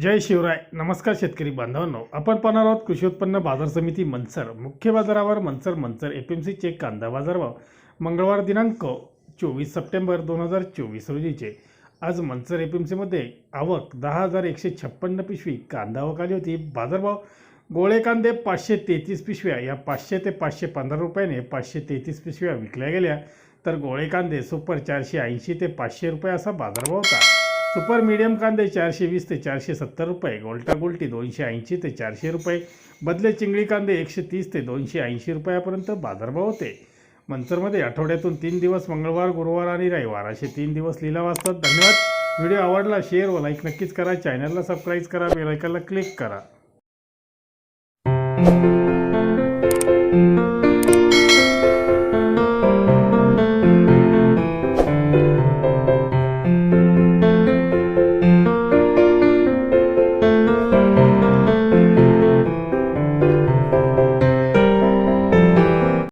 जय शिवराय. नमस्कार शेतकरी बांधवांनो. आपण पाहणार आहोत कृषी उत्पन्न बाजार समिती मनसर. मुख्य बाजारावर मनसर मनसर एफ एम सीचे कांदा बाजारभाव मंगळवार दिनांक चोवीस सप्टेंबर दोन हजार चोवीस रोजीचे. आज मनसर एफ एम सीमध्ये आवक दहा हजार एकशे छप्पन्न पिशवी कांदा आवक आली होती. बाजारभाव गोळे कांदे पाचशे तेहतीस पिशव्या. या पाचशे ते पाचशे पंधरा रुपयाने पाचशे तेहतीस पिशव्या विकल्या गेल्या. तर गोळे कांदे सुपर चारशे ऐंशी ते पाचशे रुपये असा बाजारभाव होता. सुपर मीडियम कांदे चारशे वीस ते चारशे सत्तर रुपये गोल्टा गोल्टी दोनशे ऐंशी ते चारशे रुपये बदले चिंगळी कांदे एकशे तीस ते दोनशे ऐंशी रुपयापर्यंत बाजारभाव होते. मंचरमध्ये आठवड्यातून तीन दिवस मंगळवार गुरुवार आणि रविवार असे तीन दिवस लिलाव असतात. धन्यवाद. व्हिडिओ आवडला शेअर व लाईक नक्कीच करा. चॅनलला सबस्क्राईब करा बेलायकनला क्लिक करा.